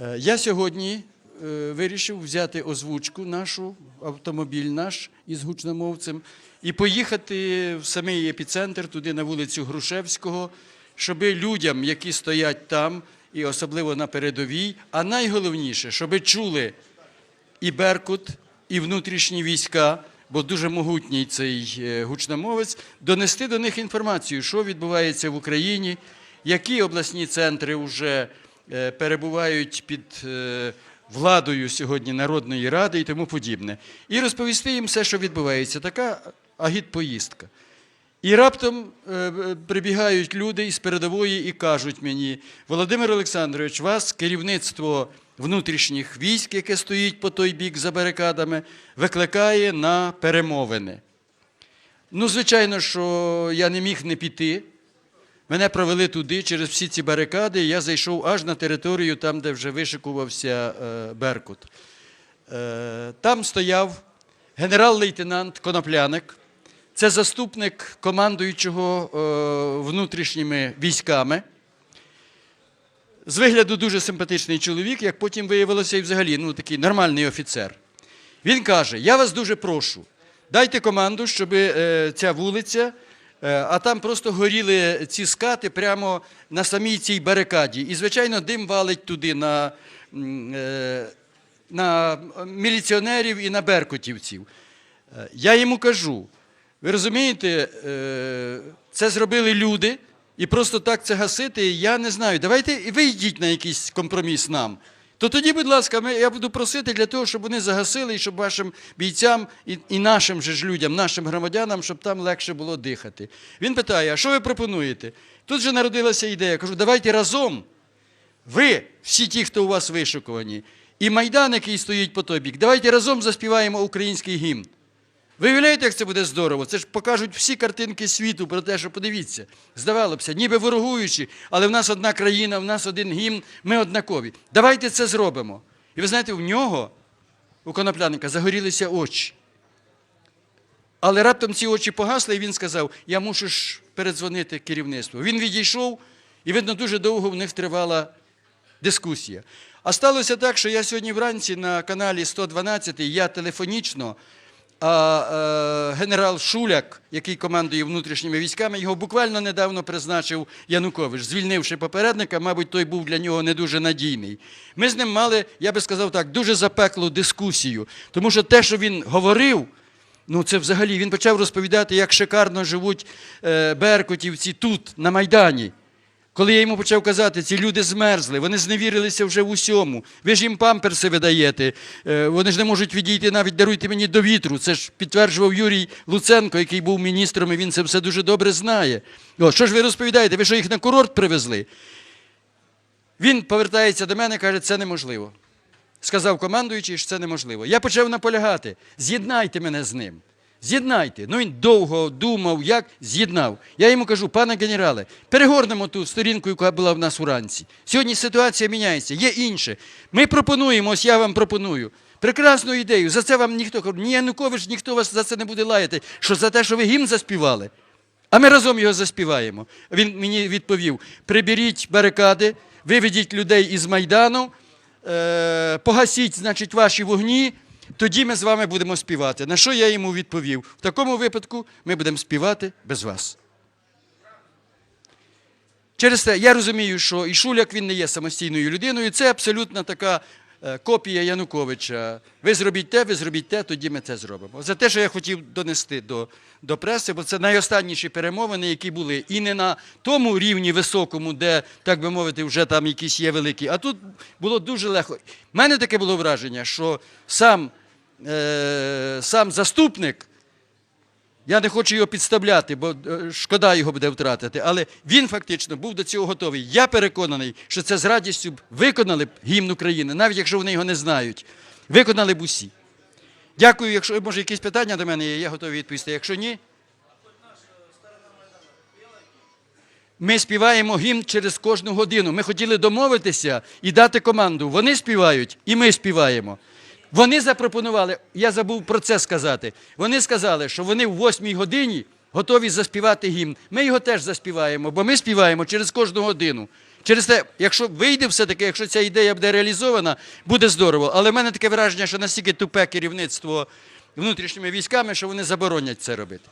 Е, Я сьогодні е, вирішив взяти озвучку нашу, автомобіль наш із гучномовцем, і поїхати в самий епіцентр, туди на вулицю Грушевського, щоб людям, які стоять там, і особливо на передовій, а найголовніше, щоб чули і Беркут, і внутрішні війська, бо дуже могутній цей е, гучномовець, донести до них інформацію, що відбувається в Україні, які обласні центри вже перебувають під е, владою сьогодні Народної Ради і тому подібне. І розповісти їм все, що відбувається. Така агітпоїздка. І раптом е, е, прибігають люди із передової і кажуть мені: Володимир Олександрович, вас керівництво внутрішніх військ, яке стоїть по той бік за барикадами, викликає на перемовини. Ну, звичайно, що я не міг не піти. Мене провели туди через всі ці барикади, і я зайшов аж на територію, там, де вже вишикувався е, Беркут. Е, там стояв генерал-лейтенант Конопляник. Це заступник командуючого е, внутрішніми військами. З вигляду дуже симпатичний чоловік, як потім виявилося, і взагалі ну, такий нормальний офіцер. Він каже: Я вас дуже прошу, дайте команду, щоб ця вулиця, а там просто горіли ці скати прямо на самій цій барикаді. І, звичайно, дим валить туди на, е, на міліціонерів і на беркутівців. Е, Я йому кажу: ви розумієте, е, це зробили люди, і просто так це гасити, я не знаю. Давайте ви йдіть на якийсь компроміс нам. То тоді, будь ласка, я буду просити для того, щоб вони загасили, і щоб вашим бійцям і, і нашим же ж людям, нашим громадянам, щоб там легше було дихати. Він питає: а що ви пропонуєте? Тут же народилася ідея. Я кажу, давайте разом ви, всі ті, хто у вас вишукувані, і Майдан, який стоїть по той бік, давайте разом заспіваємо український гімн. Ви уявляєте, як це буде здорово? Це ж покажуть всі картинки світу про те, що подивіться. Здавалося б, ніби ворогуючи, але в нас одна країна, в нас один гімн, ми однакові. Давайте це зробимо. І ви знаєте, в нього, у конопляника, загорілися очі. Але раптом ці очі погасли, і він сказав: Я мушу ж передзвонити керівництву. Він відійшов, і видно, дуже довго в них тривала дискусія. А сталося так, що я сьогодні вранці на каналі 112 я телефонічно, а е, генерал Шуляк, який командує внутрішніми військами, його буквально недавно призначив Янукович, звільнивши попередника, мабуть, той був для нього не дуже надійний. Ми з ним мали, я би сказав так, дуже запеклу дискусію, тому що те, що він говорив. Ну, це взагалі він почав розповідати, як шикарно живуть е, беркутівці тут, на Майдані. Коли я йому почав казати, ці люди змерзли, вони зневірилися вже в усьому. Ви ж їм памперси видаєте, е, вони ж не можуть відійти навіть даруйте мені до вітру. Це ж підтверджував Юрій Луценко, який був міністром, і він це все дуже добре знає. О, що ж ви розповідаєте? Ви що їх на курорт привезли? Він повертається до мене і каже, це неможливо. Сказав командуючий, що це неможливо. Я почав наполягати. З'єднайте мене з ним. З'єднайте. Ну він довго думав, як з'єднав. Я йому кажу, пане генерале, перегорнемо ту сторінку, яка була в нас уранці. Сьогодні ситуація міняється, є інше. Ми пропонуємо, ось я вам пропоную. Прекрасну ідею. За це вам ніхто ні Янукович, ніхто вас за це не буде лаяти. Що за те, що ви гімн заспівали? А ми разом його заспіваємо. Він мені відповів: приберіть барикади, виведіть людей із Майдану, е, погасіть, значить, ваші вогні, тоді ми з вами будемо співати. На що я йому відповів? В такому випадку ми будемо співати без вас. Через те я розумію, що і Шуляк він не є самостійною людиною. Це абсолютно така копія Януковича. Ви зробіть те, ви зробіть те, тоді ми це зробимо. За те, що я хотів донести до, до преси, бо це найостанніші перемовини, які були і не на тому рівні високому, де, так би мовити, вже там якісь є великі. А тут було дуже легко. У мене таке було враження, що сам, е, сам заступник. Я не хочу його підставляти, бо е, шкода його буде втратити. Але він фактично був до цього готовий. Я переконаний, що це з радістю б виконали б гімн України, навіть якщо вони його не знають. Виконали б усі. Дякую. Якщо може якісь питання до мене є, я готовий відповісти. Якщо ні. Ми співаємо гімн через кожну годину. Ми хотіли домовитися і дати команду. Вони співають, і ми співаємо. Вони запропонували, я забув про це сказати. Вони сказали, що вони в восьмій годині готові заспівати гімн. Ми його теж заспіваємо, бо ми співаємо через кожну годину. Через те, якщо вийде все-таки, якщо ця ідея буде реалізована, буде здорово. Але в мене таке враження, що настільки тупе керівництво внутрішніми військами, що вони заборонять це робити.